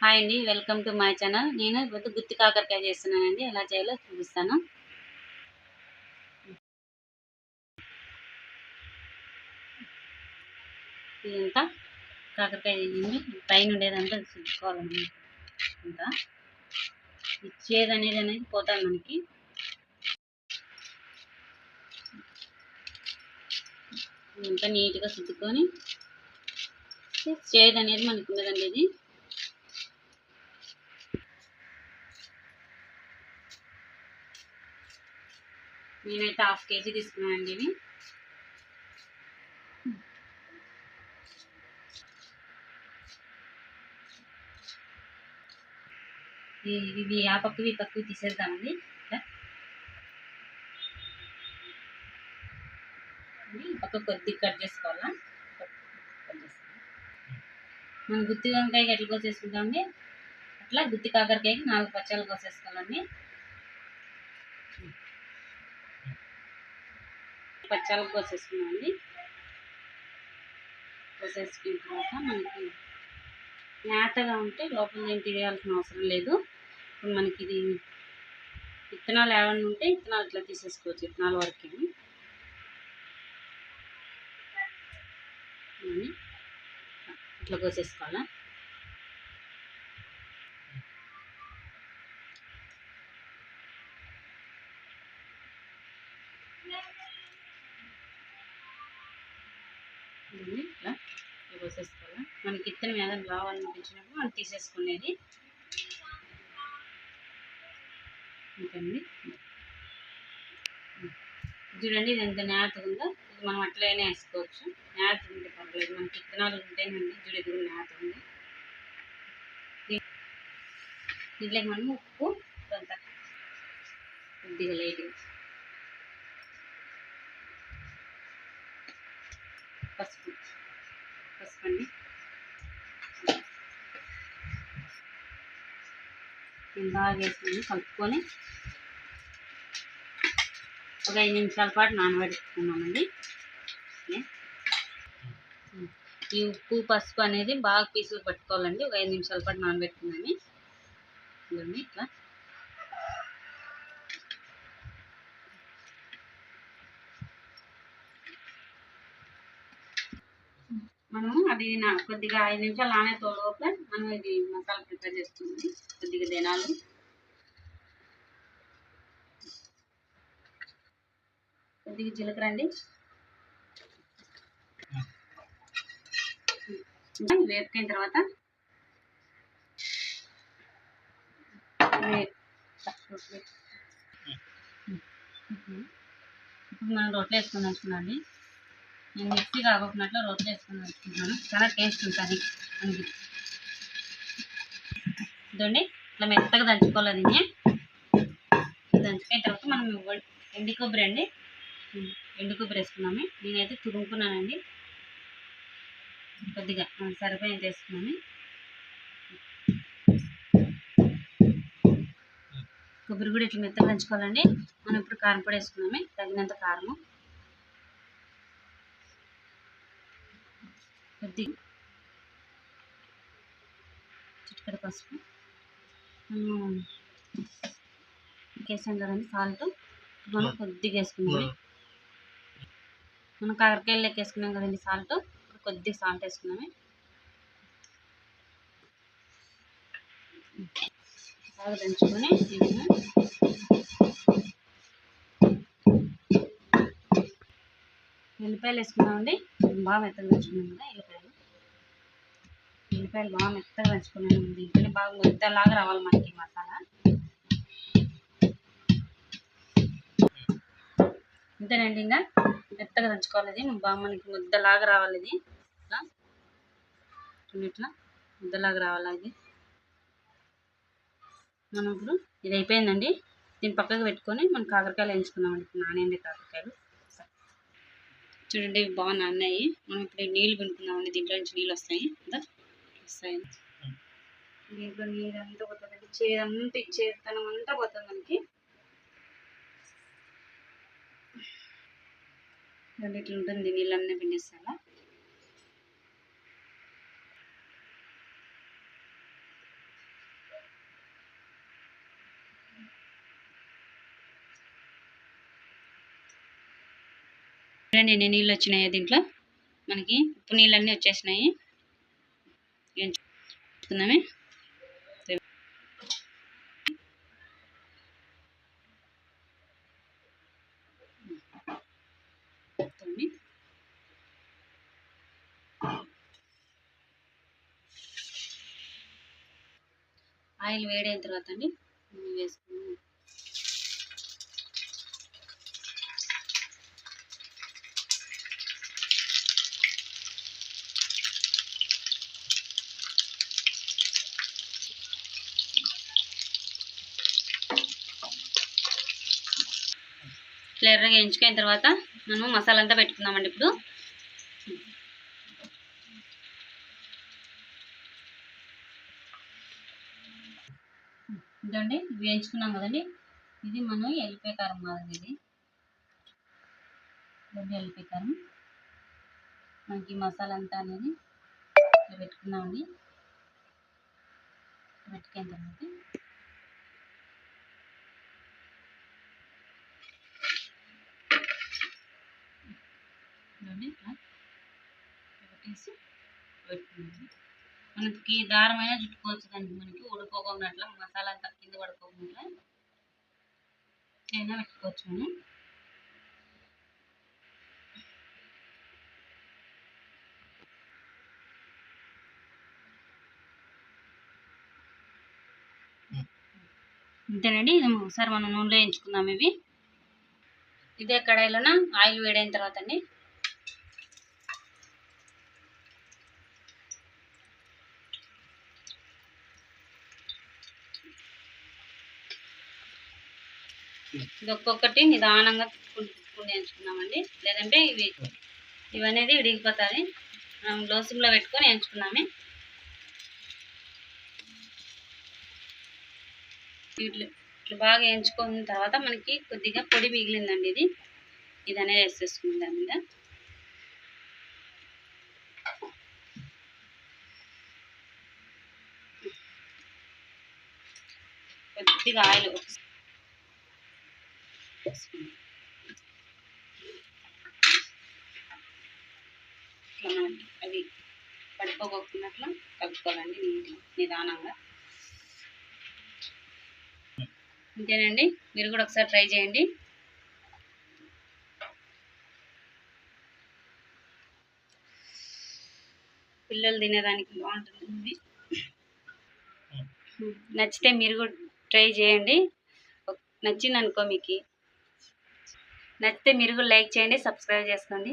Hi అండి welcome to my channel నేను ఇప్పుడు గుత్తి కాకరకాయ చేస్తున్నానండి. ఎలా చేయాలో చూపిస్తాను. ఇదంతా కాకరకాయ చేసింది పైన ఉండేదంతా చుట్టుకోవాలండి ఇంకా ఇచ్చేది అనేది అనేది పోతాను మనకి. ఇదంతా నీట్గా చుట్టుకొని చేదు అనేది మనకు ఉండదండి ఇది. నేనైతే హాఫ్ కేజీ తీసుకున్నానండి ఇవి ఇవి- ఆ పక్కవి ఈ పక్కవి తీసేద్దామండి ఈ పక్క కొద్దిగా కట్ చేసుకోవాలా? మనం గుత్తి వంకాయకి ఎట్లా కోసేసుకుంటామండి అట్లా గుత్తి కాకరకాయకి నాలుగు పచ్చాలు కోసేసుకోవాలండి. పచ్చాలు కోసేసుకున్నామండి కోసేసుకున్న తర్వాత మనకి మేతగా ఉంటే లోపల ఏం తీయాల్సిన అవసరం లేదు. ఇప్పుడు మనకి ఇది విత్తనాలు ఏమైనా ఉంటే విత్తనాలు ఇట్లా తీసేసుకోవచ్చు విత్తనాల వరకు. ఇట్లా కోసేసుకోవాలా దీన్ని ఇట్లా ఇట్లా కోసేసుకోవాలా మనకి ఇత్తనం ఏదైనా రావాలనిపించినప్పుడు మనం తీసేసుకునేది. ఇంకండి. చూడండి ఇది ఎంత నేతగా ఉందో. ఇది మనం అట్లనే వేసుకోవచ్చు. నేత ఉంటే పర్వాలేదు. మనకి ఇత్తనాలు ఉంటేనండి చూడు ఇది నేత ఉంది. దీ- దీంట్లోకి మనం ఉప్పు కొంత కొద్దిగా లైట్గా పసుపు పసుపు అండి. బాగా వేసుకుని కలుపుకొని ఒక ఐదు నిమిషాల పాటు నానబెట్టుకున్నామండి. ఈ ఉప్పు పసుపు అనేది బాగా పీసులు పట్టుకోవాలండి. ఒక ఐదు నిమిషాల పాటు నానబెట్టుకున్నాను ఇట్లా. మనం అది నా కొద్దిగా ఐదు నిమిషాలు నానే తోలోపే మనం ఇది మసాలా ప్రిపేర్ చేస్తుంది. కొద్దిగా దినాలు కొద్దిగా జీలకర్ర అండి. వేపుకైన తర్వాత ఇప్పుడు మనం రొట్టెలు వేసుకొని అండి నేను మిక్సీ కడగొట్టినట్లు రొట్టెలు వేసుకుని పెట్టుకుంటున్నాను. చాలా టేస్ట్ ఉంటుంది మనకి. ఇదండి ఇట్లా మెత్తగా దంచుకోవాలి దీన్ని. దంచుకున్న తర్వాత మనం ఎండు కొబ్బరి అండి. ఎండు కొబ్బరి వేసుకున్నాము. నేనైతే తురుముకున్నానండి. కొద్దిగా మనకు సరిపోయేంత వేసుకున్నాను. కొబ్బరి కూడా ఇట్లా మెత్తగా దంచుకోవాలండి. మనం ఇప్పుడు కారం పొడి వేసుకున్నాము తగినంత కారము. కొద్దిగా చిటికెడ పసుపు వేసాం కదండి సాల్ట్ మనం కొద్దిగా వేసుకున్నాము మనం కాకరకాయలు లెక్క వేసుకున్నాం కదండి సాల్ట్ ఇప్పుడు కొద్దిగా సాల్ట్ వేసుకున్నాము. బాగా దంచుకొని దీన్ని ఎల్లిపాయలు వేసుకున్నామండి. బాగా మెత్తగా దంచుకున్నాం కదా ఉల్లిపాయలు బాగా మెత్తగా దంచుకున్నాను దీంట్లో బాగా ముద్దలాగా రావాలి మనకి మసాలా. ఇంతేనండి ఇంకా? మెత్తగా దంచుకోవాలి ఇది. బాగా మనకి ముద్దలాగా రావాలి ఇది. ఇట్లా ఇట్లా ముద్దలాగా రావాలి ఇది. మనం ఇప్పుడు ఇది అయిపోయిందండి. దీన్ని పక్కకు పెట్టుకొని మనం కాకరకాయలు వేయించుకుందామండి. ఇప్పుడు నానేంది కాకరకాయలు. చూడండి బాగా నాన్నాయి. మనం ఇప్పుడు నీళ్ళు పెట్టుకుందామండి దీంట్లో నుంచి నీళ్ళు వస్తాయి. కదా మిస్ అయింది దీంట్లో నీరంతా పోతుందండి చేదంతా ఇచ్చేతనం అంతా పోతుంది మనకి. ఇట్లా ఉంటుంది నీళ్ళన్నీ పిండిస్తారా చూడండి నీళ్ళు వచ్చినాయి దీంట్లో. మనకి ఉప్పు నీళ్ళన్నీ వచ్చేసినాయి. వేయించుకుందామే ఆయిల్ వేడైన తర్వాత అండి వేసుకున్నాం క్లియర్గా వేయించుకున్న తర్వాత మనం మసాలా అంతా పెట్టుకుందామండి ఇప్పుడు. ఇదండి వేయించుకున్నాం కదండి. ఇది మనం ఎల్లిపాయ కారం మాదిరి ఇది. రెండు ఎల్లిపాయ కారం. మనకి మసాలా అంతా అనేది పెట్టుకున్నామండి పెట్టుకున్న తర్వాత పెట్టేసి పెట్టుకున్నాము మనకి దారమైన చుట్టుకోవచ్చు దానికి మనకి ఉడిపోకుండా మసాలా అంతా కింద పడుకోకుండా అయినా పెట్టుకోవచ్చు మనం. అంతేనండి ఇది ఒకసారి మనం నూనెలో వేయించుకుందాం ఇవి. ఇదే కడాయిలోన? ఆయిల్ వేడైన తర్వాత అండి. ఇది ఒక్కొక్కటి నిదానంగా ఎంచుకున్నామండి లేదంటే ఇవి ఇవనేది విడిగిపోతాయి. మనం లో సిమ్లో పెట్టుకొని ఎంచుకున్నామే ఇట్లా ఇట్లా బాగా వేయించుకున్న తర్వాత మనకి కొద్దిగా పొడి మిగిలిందండి ఇది. ఇది అనేది వేసేసుకుంది దాని మీద కొద్దిగా ఆయిల్ ఇట్లా మనకి అది పడిపోకుండా కలుపుకోవాలండి నీట్గా నిదానంగా అంతేనండి మీరు కూడా ఒకసారి ట్రై చేయండి. పిల్లలు తినేదానికి బాగుంటుంది. నచ్చితే మీరు కూడా ట్రై చేయండి. నచ్చింది అనుకో మీకు. నచ్చితే మీరు కూడా లైక్ చేయండి సబ్స్క్రైబ్ చేసుకోండి.